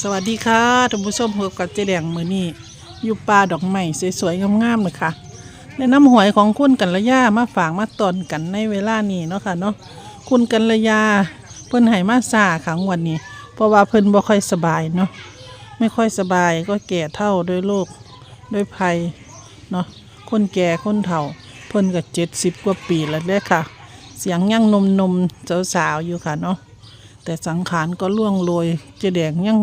สวัสดีค่ะท่านผู้ชมพบกับเจแดงมือนี้อยู่ป่าดอกไม้สวยๆงามๆเลยค่ะในน้ำหวยของคุณกัลยามาฝากมาตอนกันในเวลานี้เนาะค่ะเนาะคุณกัลยาเพิ่นให้มาซาขังวันนี้ เพราะว่าเพิ่นบ่ค่อยสบายเนาะไม่ค่อยสบายก็แก่เท่าด้วยโรคด้วยภัยเนาะคนแก่คนเฒ่า เพิ่นก็เจ็ดสิบกว่าปีแล้วเด้อค่ะ เสียงยังนมนมสาวๆอยู่ค่ะเนาะ แต่สังขารก็ล่วงโรยเจแดงยัง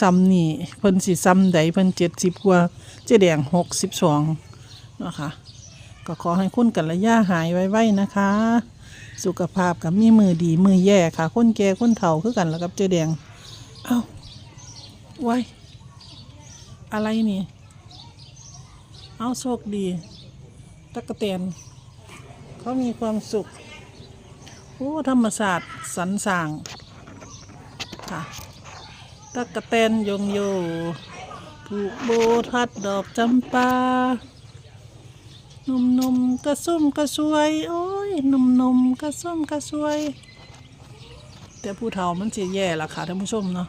ซ้ำนี่เพิ่นสิซ้ำใดเพิ่นเจ็ดสิบกว่าเจแดงหกสิบสองนะคะก็ขอให้คุณกัลยาหายไว้ๆนะคะ สุขภาพกับมีมือดีมือแย่ค่ะคนแก่คนเฒ่าคือกันแล้วกับเจแดงเอ้าไว้อะไรนี่ เอาโชคดี ตะกะเตนเขามีความสุขโอ้ธรรมศาสตร์สรรสร้าง ค่ะตะกะแตนยงโยผูกโบทัดดอกจำปาหนุ่มนมๆกระซุ่มกระซวย โอ้ยหนุ่มนมๆกระซุ่มกระซวย แต่ผู้เฒ่ามันจะแย่ละค่ะท่านผู้ชมเนาะ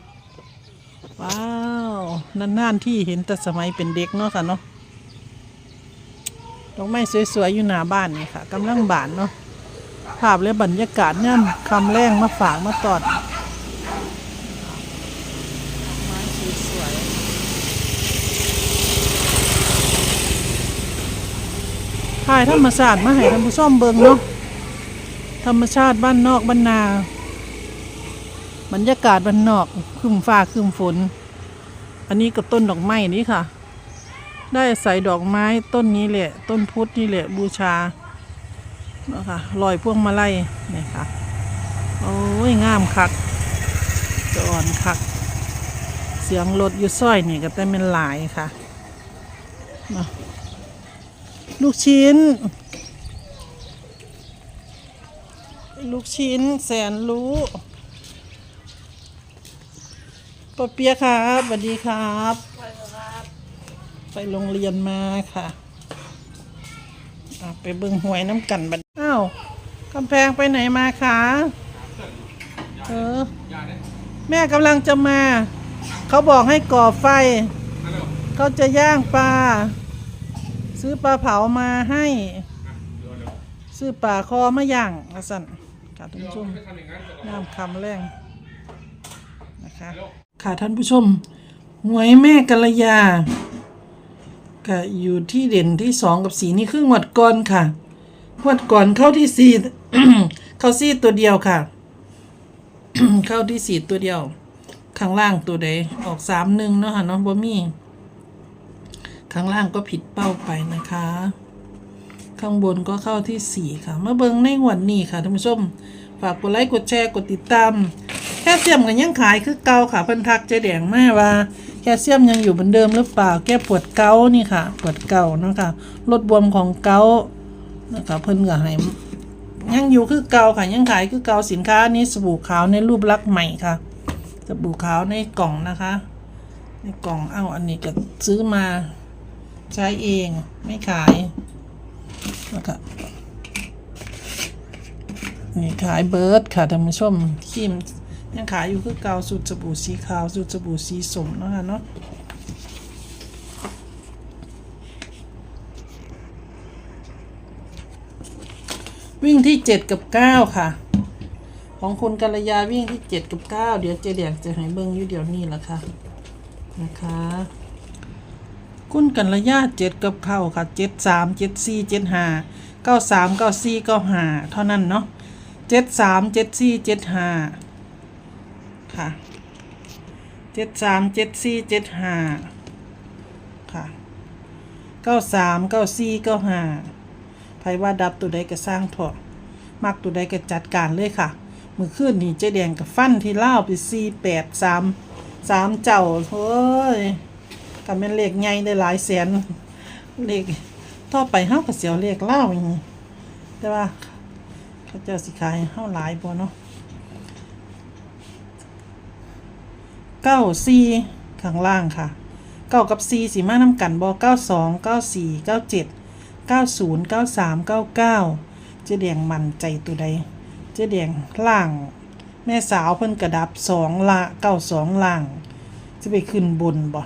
ว้าว นานๆที่เห็นแต่สมัยเป็นเด็กเนาะค่ะเนาะดอกไม้สวยๆอยู่หน้าบ้านนี่ค่ะกำลังบานเนาะภาพและบรรยากาศเนี่ยคำแรงมาฝากมาตอดไม้สวยๆถ่ายธรรมชาติมาให้ท่านผู้ชมเบิ่งเนาะธรรมชาติบ้านนอกบ้านนาบรรยากาศบ้านนอกครึมฟ้าครึมฝน อันนี้ก็ต้นดอกไม้นี้ค่ะ ได้ใส่ดอกไม้ต้นนี้แหละ ต้นพุทธนี่แหละบูชาเนาะค่ะลอยพวงมาลัยนี่ค่ะโอ้ยงามคักจะอ่อนคัก เสียงรถอยู่ซ้อยนี่ก็แต่เป็นหลายค่ะเนาะ ลูกชิ้น ลูกชิ้นแสนรู้ปอเปียะครับสวัสดีครับ ไปโรงเรียนมาค่ะอะไปเบิ่งหวยน้ำกันบัดอ้าวกำแพงไปไหนมาคะเออ แม่กำลังจะมา เขาบอกให้ก่อไฟ เขาจะย่างปลา ซื้อปลาเผามาให้ ซื้อปลาคอมาย่างอาสันค่ะท่านผู้ชมน้ำคำแรงนะคะค่ะท่านผู้ชมหวยแม่กัลยาก็อยู่ที่เด่นที่สองกับสีนี่ครึ่งวัดก่อนค่ะหวัดก่อนเข้าที่สี่เข้าสี่ตัวเดียวค่ะ เข้าที่สี่ตัวเดียว ข้างล่างตัวใดออกสามหนึ่งเนาะค่ะเนาะบ่มี ข้างล่างก็ผิดเป้าไปนะคะ ข้างบนก็เข้าที่สี่ค่ะ มาเบิงในวันนี้ค่ะท่านผู้ชม ฝากกดไลค์กดแชร์กดติดตาม แคลเซียมกันยังขายคือเกาค่ะพิ่นทักเจแดงแม่ว่า แคลเซียมยังอยู่เหมือนเดิมหรือเปล่า แก้ปวดเกานี่ค่ะ ปวดเกาเนาะค่ะลดบวมของเกานะคะเพิ่นก็ให้ยังอยู่คือเกาค่ะยังขายคือเกาสินค้านี้สบู่ขาวในรูปลักษณ์ใหม่ค่ะ สบู่ขาวในกล่องนะคะ ในกล่องเอ้าอันนี้ก็ซื้อมา ใช้เองไม่ขายนะคะนี่ขายเบิร์ดค่ะท่านผู้ชมครีมยังขายอยู่คือเกาสูตรสบู่สีขาวสูตรสบู่สีสมนะคะเนาะวิ่งที่เจ็ดกับเก้าค่ะ ของคุณกัลยาวิ่งที่เจ็ดกับเก้าเดี๋ยวเจเดียกจะให้เบิ้งอยู่เดี๋ยวนี้ละค่ะ นะคะ คุณกันระยะเจ็ดกับเข้าค่ะเจ็ดสามเจ็ดสี่เจ็ดห้าเก้าสามเก้าสี่เก้าห้าเท่านั้นเนาะเจ็ดสามเจ็ดสี่เจ็ดห้าค่ะเจ็ดสามเจ็ดสี่เจ็ดห้าค่ะเก้าสามเก้าสี่เก้าห้าไพ่ว่าดับตัวใดก็สร้างถอะมักตัวใดก็จัดการเลยค่ะมือขึ้นนี่เจ๊แดงกับฟันที่เล่าไปสี่แปดสามสามเจ้าเฮ้ย ก็เป็นเลขใหญ่ได้หลายแสนเลขต่อไปเฮาก็เสียวเลขเล่าอย่างนี้แต่ว่าเขาเจ้าสิขายเฮาหลายบ่เนาะเก้าสี่ข้างล่างค่ะเก้ากับสี่สีมาน้ำกันบ่เก้าสองเก้าสี่เก้าเจ็ดเก้าศูนย์เก้าสามเก้าเก้าเจ๊แดงมันใจตัวใด เจ๊แดงล่าง แม่สาวเพิ่นกระดับสองละเก้าสองล่างจจะไปขึ้นบนบ่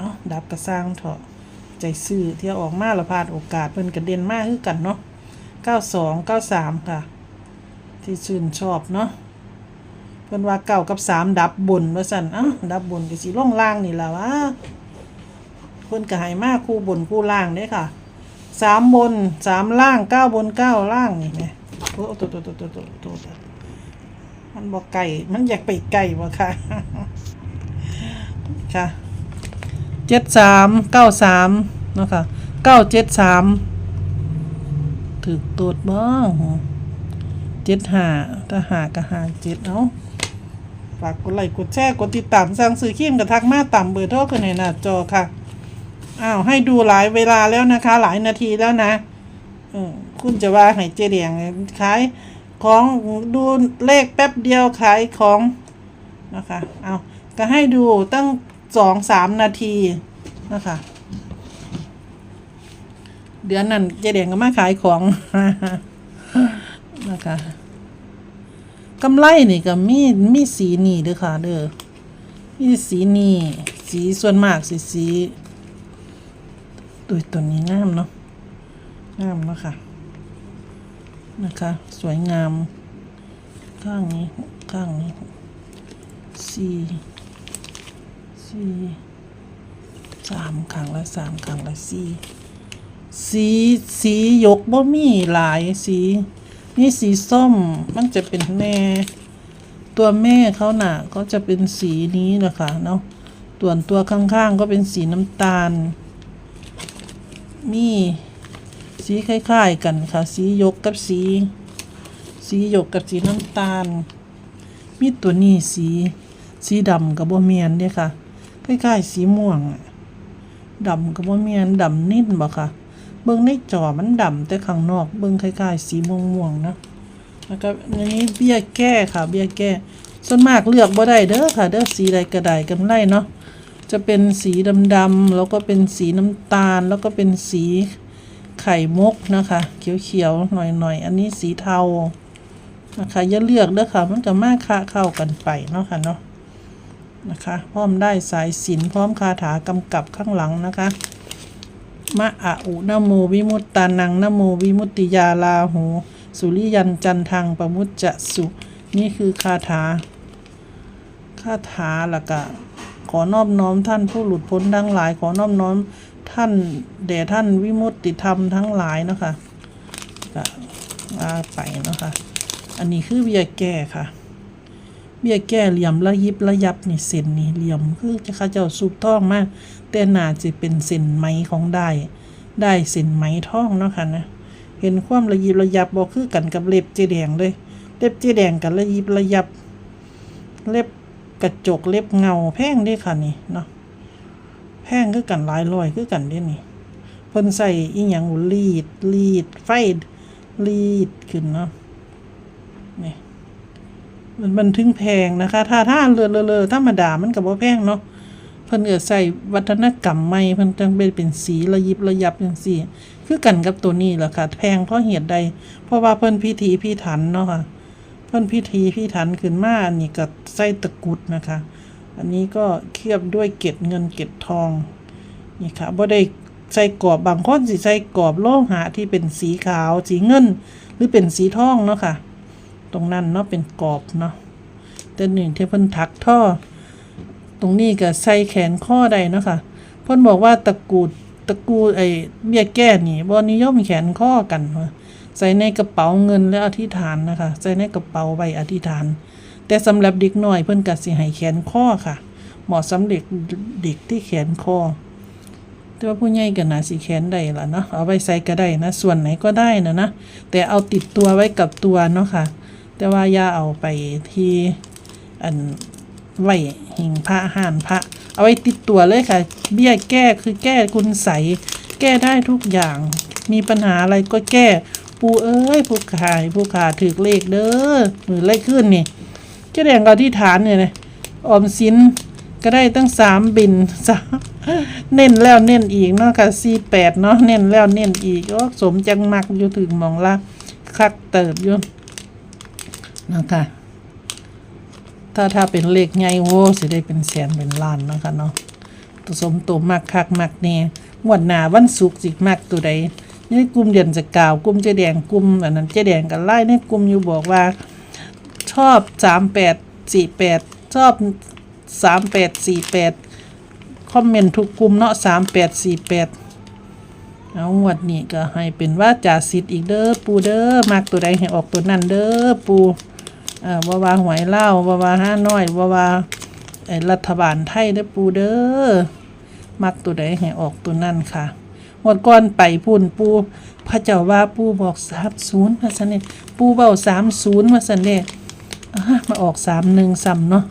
เอาดับกระสร้างเถอะใจซื่อเที่เอาออกมาและพลาดโอกาสเพิ่นกระเด็นมากคือกันเนาะเก้าสองเก้าสามค่ะ ที่ชื่นชอบเนาะเพิ่นว่าเก้ากับสามดับบนว่าสั่นอ้าดับบนก็สิล่องล่างนี่ล่ะวะเพิ่นก็ให้มากคู่บนคู่ล่างเด้ค่ะสามบนสามล่างเก้าบนเก้าล่างนี่แหม่โอ้ตัวตัวตัวตัวตัวตัวมันบอกไก่มันอยากไปไก่บ่ค่ะค่ะ เจ็ดสามเก้าสามนะคะเก้าเจ็ดสามถือตรวจบ้างเจ็ดหาถ้าหาก็หาเจ็ดเนาะฝากกดไลค์กดแชร์กดติดตามสั่งซื้อขีมกับทักมาต่ำเบอร์โทรขึ้นในหน้าจอค่ะอ้าวให้ดูหลายเวลาแล้วนะคะ หลายนาทีแล้วนะคุณจะว่าให้เจเดียงขายของดูเลขแป๊บเดียวขายของนะคะเอาก็ให้ดูตั้ง สองสามนาทีนะคะเดือนนั้นเจเดียงก็มาขายของนะคะกำไรนี่ก็มีมีสีนี่เด้อค่ะเด้อมีสีนี่สีส่วนมากสีสีตัวตัวนี้งามเนาะงามเนาะค่ะนะคะ สวยงาม ข้างนี้ ข้างนี้สี่ สี่สามข้างละสามข้างละสี่สีสียกบ่มีหลายสี นี่สีส้มมันจะเป็นแม่ ตัวแม่เขาหน่ะก็จะเป็นสีนี้นะคะเนาะส่วนตัวข้างๆก็เป็นสีน้ำตาล มีสีคล้ายๆกันค่ะ สียกกับสี สียกกับสีน้ำตาล มีตัวนี้สี สีดำกับบ่เมียนเด้ค่ะ คล้ายๆสีม่วงอะดำกับบ่เมียนดำนิ่นบ่ค่ะ เบิ่งในจอมันดำแต่ข้างนอก เบิ่งคล้ายๆสีม่วงๆนะแล้วก็อันนี้เบี้ยแก้ค่ะ เบี้ยแก้ ส่วนมากเลือกบ่ได้เด้อค่ะ เด้อสีใดก็ได้กำไรเนาะจะเป็นสีดำๆแล้วก็เป็นสีน้ำตาล แล้วก็เป็นสีไข่มุกนะคะ เขียวๆหน่อยๆ อันนี้สีเทานะคะอย่าเลือกเด้อค่ะ มันก็มากค่าเข้ากันไปเนาะค่ะเนาะ นะคะพร้อมได้สายสินพร้อมคาถากำกับข้างหลังนะคะ มะอะอุนโมวิมุตตานังนโมวิมุตติยาลาหูสุริยันจันทังประมุจจะสุนี่คือคาถาคาถาละกะขอนอบน้อมท่านผู้หลุดพ้นทั้งหลาย ขอนอบน้อมท่านแด่ท่านวิมุตติธรรมทั้งหลายนะคะก็ว่าไปนะคะ อันนี้คือเบียแก้ค่ะ เบี้ยแก้เหลี่ยมระยิบระยับนี่เส้นนี่เหลี่ยมคือจะข้าเจ้าสูบท่องมากแต่น่าจะเป็นเส้นไหมของได้ ได้เส้นไหมท่องเนาะค่ะนะเห็นความระยิบระยับบอกคือกันกับเล็บเจแดงเลยเล็บเจแดงกับระยิบระยับ เล็บกระจกเล็บเงาแพงด้วยค่ะนี่เนาะแพงคือกันหลายร้อยคือกันเด้นี่เพิ่นใส่อีหยังรีดรีดไฟรีดขึ้นเนาะนี่ มันมันถึงแพงนะคะ ถ้าถ้าเลือเลอๆธรรมดามันก็บ่แพงเนาะเพิ่นก็ใส่วัฒนกรรมใหม่เพิ่นจังเป็นเป็นสีระยิบระยับจังซี่คือกันกับตัวนี้แหละค่ะ แพงเพราะเหตุใด เพราะว่าเพิ่นพิธีพิถันเนาะค่ะ เพิ่นพิธีพิถันขึ้นมาอันนี้ก็ใส่ตะกุดนะคะ อันนี้ก็เคลือบด้วยเกล็ดเงินเกล็ดทองนี่ค่ะบ่ได้ใส่กรอบบางคนสิใส่กรอบโลหะที่เป็นสีขาวสีเงิน หรือเป็นสีทองเนาะค่ะ ตรงนั้นเนาะเป็นกรอบเนาะแต่หนึ่งที่เพิ่นถักท่อ ตรงนี้ก็ใส่แขนข้อใดเนาะค่ะเพิ่นบอกว่าตะกรุดตะกรุดไอ้เบี้ยแก้นี่บ่นิยมแขนข้อกันว่าใส่ในกระเป๋าเงินและอธิษฐานนะคะ ใส่ในกระเป๋าไว้อธิษฐาน แต่สำหรับเด็กน้อยเพิ่นก็สิให้แขนข้อค่ะ เหมาะสำหรับเด็กเด็กที่แขนคอแต่ว่าผู้ใหญ่ก็น่าสิแขนได้ล่ะเนาะเอาไว้ใส่ก็ได้นะ ส่วนไหนก็ได้นะนะแต่เอาติดตัวไว้กับตัวเนาะค่ะ แต่ว่าอย่าเอาไปที่อันไว้หิงพระห่านพระ เอาไว้ติดตัวเลยค่ะ เบี้ยแก้คือแก้คุณใส แก้ได้ทุกอย่าง มีปัญหาอะไรก็แก้ ปูเอ้ย ผู้ขายผู้ขาถือเลขเด้อมือเลขขึ้นนี่เจ๊แดงก็ที่ฐานเนี่ยนะออมสินก็ได้ตั้งสามบินสามเน้นแล้วเน้นอีกเนาะค่ะสี่แปดเนาะเน้นแล้วเน้นอีกโอ้สมจังมักอยู่ถึงมองละคักเติบอยู่ นะคะ ถ้าถ้าเป็นเลขใหญ่โว้สิได้เป็นแสนเป็นล้านนะคะเนาะตัวสมตัวมักคักมักแน่งวดหนาวันศุกร์สิมักตัวใดนี่กลุ่มเดือนจะกล่าวกลุ่มเจแดงกลุ่มอันนั้นเจแดงกันไล่ในกลุ่มอยู่บอกว่า ชอบสามแปดสี่แปดชอบสามแปดสี่แปดคอมเมนต์ทุกกลุ่มเนาะสามแปดสี่แปดเอางวดนี้ก็ให้เป็นว่าจ่าสิทธิ์อีกเด้อปูเด้อมักตัวใดให้ออกตัวนั้นเด้อปู เอ่อว่าว่าหวยเล่าวว่าว่าห้าน้อยว่าว่าไอ้รัฐบาลไทยได้อปูเด้อมักตัวใดให้ออกตัวนั่นค่ะหมดก่อนไปพูนปูพระเจ้าว่าปูบอกสามศูนย์มาสันเนปูเบาสามศูนย์มาสันเนอะมาออกสามหนึ่งซ้ำเนาะ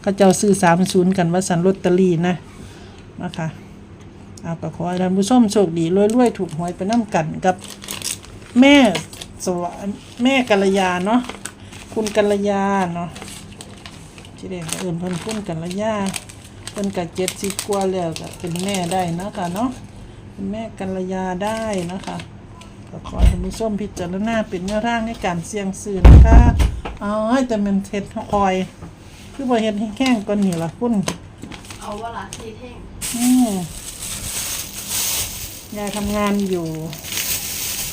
เขาเจ้าซื้อสามศูนย์กันว่าสันลอตเตอรี่นะนะคะเอาก็ขอให้ท่านผู้ชมโชคดีรวยๆ ถูกหวยไปน้ำกันกับแม่สวรรค์แม่กัลยาเนาะ คุณกัลยาเนาะที่เด็กเอื่นเพิ่นคุณกัลยาเพิ่นกับเจ็ดสิบกว่าแล้วก็เป็นแม่ได้นะคะเนาะเป็นแม่กัลยาได้นะคะก็ขอให้ท่านผู้ชมพิจารณาเป็นแนวทางในการเสี่ยงซื้อนะคะเอาให้แต่มันเท็ดคอย คือบ่เฮ็ดให้แห้งก่อนนี่ล่ะคุณเอาเวลาซีแท่งอืมยายทำงานอยู่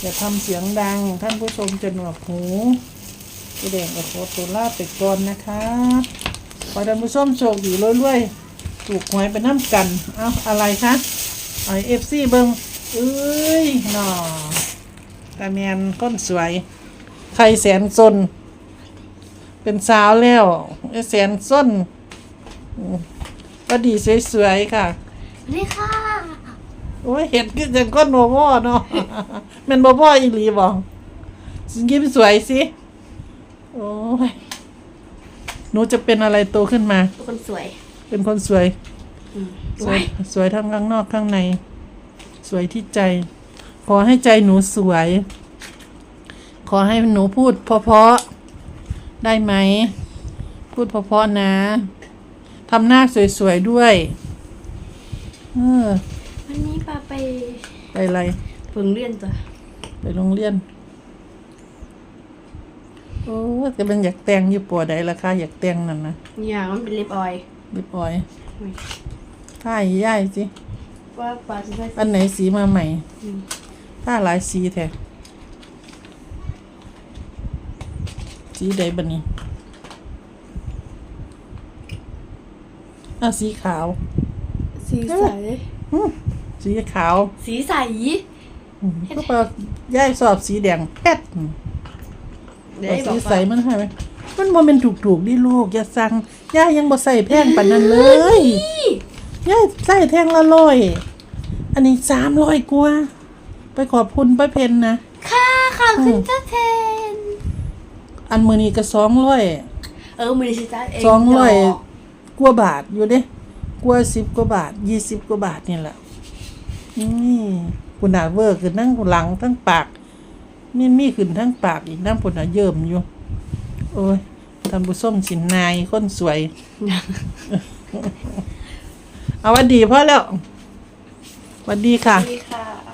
อย่าทำเสียงดัง ท่านผู้ชมจะหนวกหู พี่แดงกับโคตัวลาไปก่อนนะคะขอให้ท่านผู้ชมโชคดีรวยๆถูกหวยไปน้ำกัน เอาอะไรคะไอเอฟซีเบิงเอ้ยหนอตาแมนก้นสวย ใครแสนซนเป็นสาวแล้วไอ้แสนส้นอืมก็ดีสวยๆค่ะนี่ค่ะโอ้ยเห็ดก็จังก้นโบพ่อเนาะแมันโบพ่ออีหลีบอกสิยิ้มสวยสิ โอ้ยหนูจะเป็นอะไรโตขึ้นมา คนสวยเป็นคนสวย อืมสวย สวยทั้งข้างนอกข้างใน สวยที่ใจ ขอให้ใจหนูสวย ขอให้หนูพูดเพราะๆได้ไหม พูดเพราะๆนะทำหน้าสวยๆด้วย เออ วันนี้ปาไปไปอะไร เพิ่งเรียนจ้ะ ไปโรงเรียน โอ้ยแต่มันอยากแต่งอยู่ปัวใดราคาอยากแต่งนั่นนะอย่างมันเป็นเล็บออยรีบอ้อยอุ๊ยผ้าย่ายสิว่าปาจะได้อันไหนสีมาใหม่อืมผ้าหลายสีแท้สีใดบันนี้อะสีขาว สีใส อืมสีขาวสีใส อืมก็ไปย่ายสอบสีแดงแป๊ดอืม เดี๋ยวเอาให้บสีอกใสว่ามันให้ไหมมันโมเมนถูกถูกๆดิลูก อย่าสั่งย่ายังบ่ใส่แพงปานนั้นเลยย่าใส่แท่งละร้อยอันนี้สามร้อยกว่าไปขอบคุณป้าเพนนะ ค่ะค่ะคุณเจ้าเทน อันมือนี้ก็สองร้อย เออมือดิฉันจ้าเองสองร้อยดกกว่าบาทอยู่เด้กว่าสิบกว่าบาทยี่สิบกว่าบาทนี่แหละนี่คุณหนาเวอร์คือนั่งหลังทั้งปาก มีมีขึ้นทั้งปากอีกน้ำผุนหนาเยิ่มอยู่ โอ้ยท่านผู้ส้มสินนายคนสวย เอาวันดีพ่อแล้ววันดีค่ะ ดีค่ะ